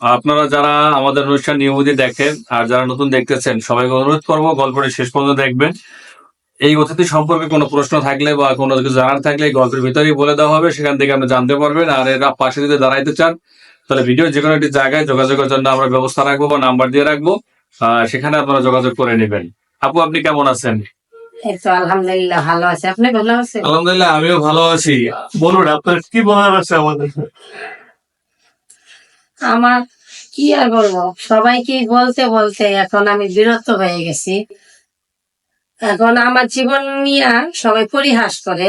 আপনারা যারা আমাদের অনুষ্ঠান নিয়মিত দেখেন আর যারা নতুন দেখতেছেন সবাইকে অনুরোধ করব গল্পটি শেষ পর্যন্ত দেখবেন। এই অতিথি সম্পর্কে কোনো প্রশ্ন থাকলে বা কোনো কিছু জানার থাকলে গল্পের ভিতরেই বলে দেওয়া হবে সেখান থেকে আপনি জানতে পারবেন। আর এরা পাশে যদি দাঁড়াইতে চান তাহলে ভিডিও যে কোনো একটি জায়গায় যোগাযোগের জন্য আমরা ব্যবস্থা রাখব বা নাম্বার দিয়ে রাখব। আহ, সেখানে আপনারা যোগাযোগ করে নেবেন। আপু আপনি কেমন আছেন? আলহামদুলিল্লাহ ভালো আছে। আপনি ভালো আছেন? আলহামদুলিল্লাহ আমিও ভালো আছি। বলুন আপনার কি বলার আছে আমাদের? আমার কি আর বলব? সবাইকে বলতে বলতে এখন আমি বিরক্ত হয়ে গেছি। এখন আমার জীবন নিয়ে সবাই পরিহাস করে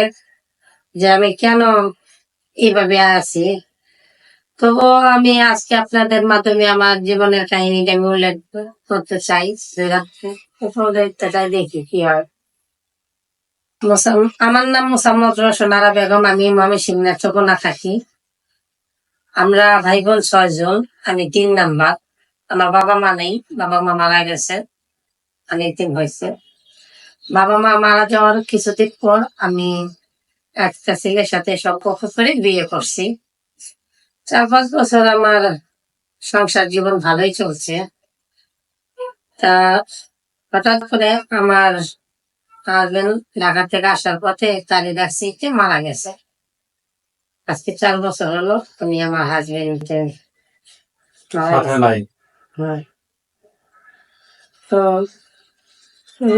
যে আমি কেন এইভাবে আছি। তবুও আমি আজকে আপনাদের মাধ্যমে আমার জীবনের কাহিনীটা আমি উল্লেখ করতে চাই। উপদেশটা দেখি কি হয়। আমার নাম মোসাম্মদ রসনারা বেগম, আমি মামি সিংনার চকোনা থাকি। আমরা ভাই বোন ছয়জন, আমি তিন নাম্বার। আমার বাবা মা নেই, বাবা মা মারা গেছে, আমি তিন হয়েছে। বাবা মা মারা যাওয়ার কিছুদিন পর আমি একটা ছেলের সাথে সম্পর্ক করে বিয়ে করছি। চার পাঁচ বছর আমার সংসার জীবন ভালোই চলছে। তা হঠাৎ করে আমার হাজবেন্ড ঢাকা থেকে আসার পথে তারি দেখছি মারা গেছে। আজকে চার বছর হলো উনি আমার হাজবেন্ড তো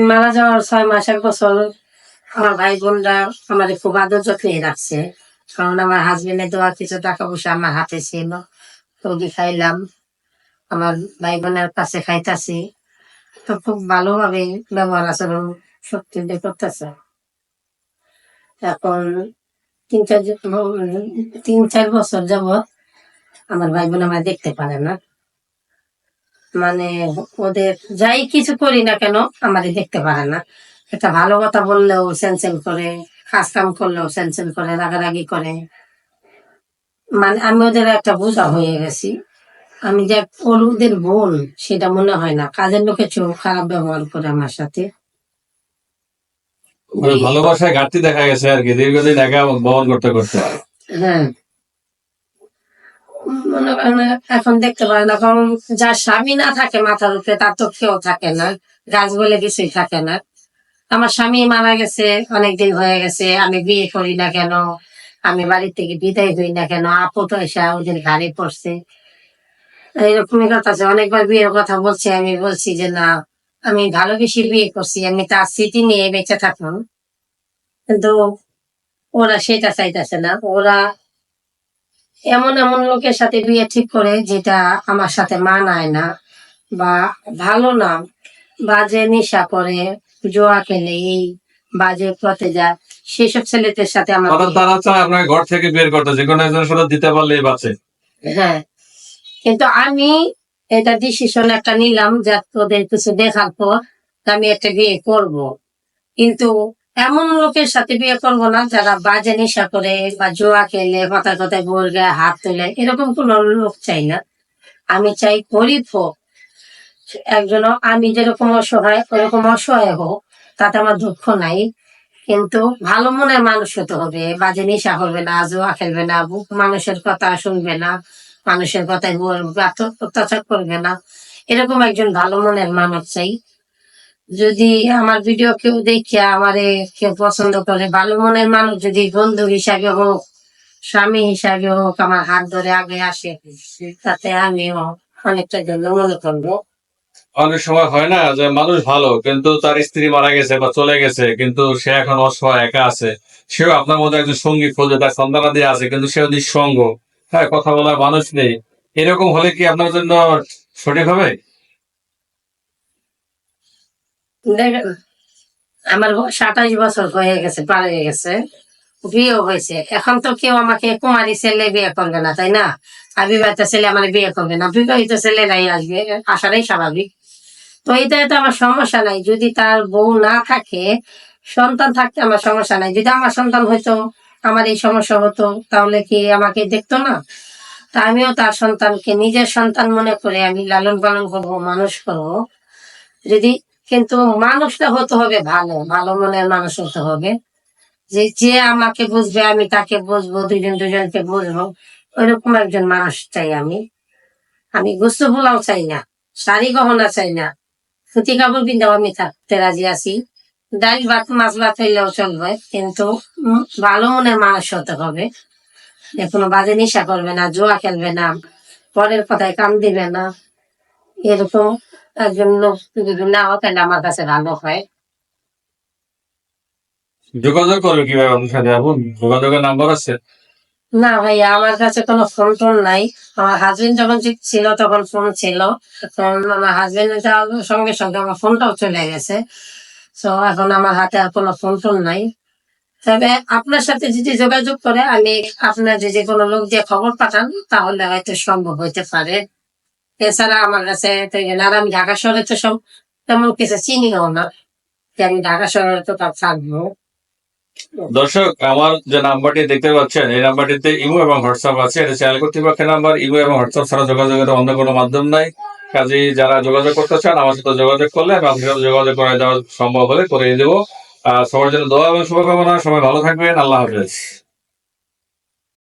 মারা যাওয়ার ছয় মাস এক বছর আমার ভাই বোনরা আমার খুব আদর যত্নে রাখছে কারণ আমার হাজবেন্ডের দেওয়া কিছু টাকা পয়সা আমার হাতে ছিল। ওদি খাইলাম আমার ভাই বোনের কাছে খাইতাছি তো খুব ভালোভাবে ব্যবহার আচরণ সত্যি করতেছে এখন তিন চার তিন চার বছর যাবত আমার ভাই বোন আমায় দেখতে পারে না। মানে ওদের যাই কিছু করি না কেন আমাদের দেখতে পারে না। একটা ভালো কথা বললেও সেন্সেল করে, কাজ কাম করলেও সেন্সেল করে, রাগারাগি করে। মানে আমি ওদের একটা বোঝা হয়ে গেছি। আমি যে ওর ওদের বোন, সেটা মনে হয় না। কাজের লোকের চোখ খারাপ ব্যবহার করে আমার সাথে। ভালোবাসায় ঘাটতি দেখা গেছে আর কি দীর্ঘদিন একা বহন করতে করতে। হ্যাঁ। মনে করেন এখন দেখতে পারে না কারণ যার স্বামী না থাকে মাথার উপরে তার তো কেউ থাকে না গাছ বলে কিছুই থাকে না। আমার স্বামী মারা গেছে অনেকদিন হয়ে গেছে আমি বিয়ে করি না কেন আমি বাড়ির থেকে বিদায় হই না কেন আপু আপদ এসে ওদের ঘাড়ে পড়ছে। এইরকমই কথা আছে অনেকবার বিয়ের কথা বলছি আমি বলছি যে না আমি ভালোবেসে বিয়ে করছি আমি তার স্মৃতি নিয়ে বেঁচে থাকুন। কিন্তু ওরা সেটা চাইতেছে না। ওরা এমন এমন লোকের সাথে বিয়ে ঠিক করে যেটা আমার সাথে মানায় না বা ভালো না। বাজে নেশা করে জোয়া খেলে এই বাজে পথে যায় সেসব ছেলেদের সাথে আমার তারা চায় আপনাকে ঘর থেকে বের করতে যে কোনো সাথে দিতে পারলেই বাঁচে। হ্যাঁ। কিন্তু আমি এটা ডিসিশন একটা নিলাম যে তোদের কিছু দেখার পর আমি একটা বিয়ে করব। কিন্তু এমন লোকের সাথে বিয়ে করব না যারা বাজে নেশা করে বা জোয়া খেলে, কথায় কথায় বল গায়ে হাত তোলে, এরকম কোন লোক চাই না। আমি চাই গরিব হোক, একজন আমি যেরকম অসহায়, ওরকম অসহায় হোক, তাতে আমার দুঃখ নাই। কিন্তু ভালো মনের মানুষ হতে হবে, বাজে নেশা করবে না, জোয়া খেলবে না, মানুষের কথা শুনবে না। মানুষের কথায় অত্যাচার করবে না। এরকম একজন ভালো মনের মানুষ চাই। যদি আমার ভিডিও কেউ দেখে আমারে কেউ পছন্দ করে, ভালো মনের মানুষ যদি বন্ধু হিসাবে হোক, স্বামী হিসাবে হোক, আমার হাত ধরে আগে আসে, তাতে আমিও অনেকটা জন্য মনে করব। অনেক সময় হয় না যে মানুষ ভালো, কিন্তু তার স্ত্রী মারা গেছে বা চলে গেছে, কিন্তু সে এখন অসহায়, একা আছে। সেও আপনার মধ্যে একজন সঙ্গী খোঁজে, তার সন্তানাদি আছে, কিন্তু সেও নিঃসঙ্গ। হ্যাঁ কথা বলার মানুষ নেই। এরকম হলে কি আপনার জন্য সঠিক হবে? দেখেন আমার আঠাশ বছর হয়ে গেছে, পার হয়ে গেছে, বিয়ে হয়েছে। এখন তো কেউ আমাকে কুমারী ছেলে বিয়ে করবে না, তাই না? আর বিবাহিত ছেলে আমার বিয়ে করবে না, বিবাহিত ছেলেরাই আসবে, আসাটাই স্বাভাবিক। তো এটা তো আমার সমস্যা নাই, যদি তার বউ না থাকে, সন্তান থাকতে আমার সমস্যা নাই, যদি আমার সন্তান হইতো আমার এই সমস্যা হতো, তাহলে কি আমাকে দেখতো না? তা আমিও তার সন্তানকে নিজের সন্তান মনে করে আমি লালন পালন করব, মানুষ করব। যদি কিন্তু মানুষটা হতে হবে ভালো ভালো মনের মানুষ হতে হবে। যে যে আমাকে বুঝবে, আমি তাকে বুঝব দুজন দুজনকে বুঝব, ওইরকম একজন মানুষ চাই আমি। আমি গুস্তু পোলাও চাই না, শাড়ি গহনা চাই না, সুতি কাপড় পিন্ধাও আমি থাকতে রাজি আছি। ডাল ভাত মাছ ভাত হইলেও চলবে কিন্তু ভালো মনের মানুষ হতে হবে। যে কোনো বাজে নেশা করবে না জোয়া খেলবে না পরের কথায় কাম দিবে না। এরকম একজন লোক যদি না হয় তাহলে আমার কাছে ভালো হয়। যোগাযোগ করবে কীভাবে আপনার সাথে? এখন যোগাযোগের নাম্বার আছে? না ভাইয়া আমার কাছে কোনো ফোন টোন নাই। আমার হাজবেন্ড যখন ছিল তখন ফোন ছিল। আমার হাজবেন্ড সঙ্গে সঙ্গে আমার ফোনটাও চলে গেছে। এখন আমার হাতে কোনো ফোন টোন নাই। তবে আপনার সাথে যদি যোগাযোগ করে, আমি আপনার যদি কোনো লোক দিয়ে খবর পাঠান, তাহলে হয়তো সম্ভব হইতে পারে। এছাড়া আমার কাছে আর আমি ঢাকা শহরে তো সব তেমন কিছু চিনিও না আমি ঢাকা শহরে তো তার থাকব। দর্শক, আমার যে নাম্বারটি দেখতে পাচ্ছেন, এই নাম্বারটিতে ইমো এবং হোয়াটসঅ্যাপ আছে। এটা চ্যানেল কর্তৃপক্ষের নাম্বার। ইমো এবং হোয়াটসঅ্যাপ ছাড়া যোগাযোগের অন্য কোনো মাধ্যম নাই। কাজেই যারা যোগাযোগ করতে চান, আমার সাথে যোগাযোগ করলে আমি আপনার সাথে যোগাযোগ করে দেওয়া সম্ভব হলে করে দেবো। আর সবার জন্য দোয়া এবং শুভকামনা। সবাই ভালো থাকবেন। আল্লাহ হাফেজ।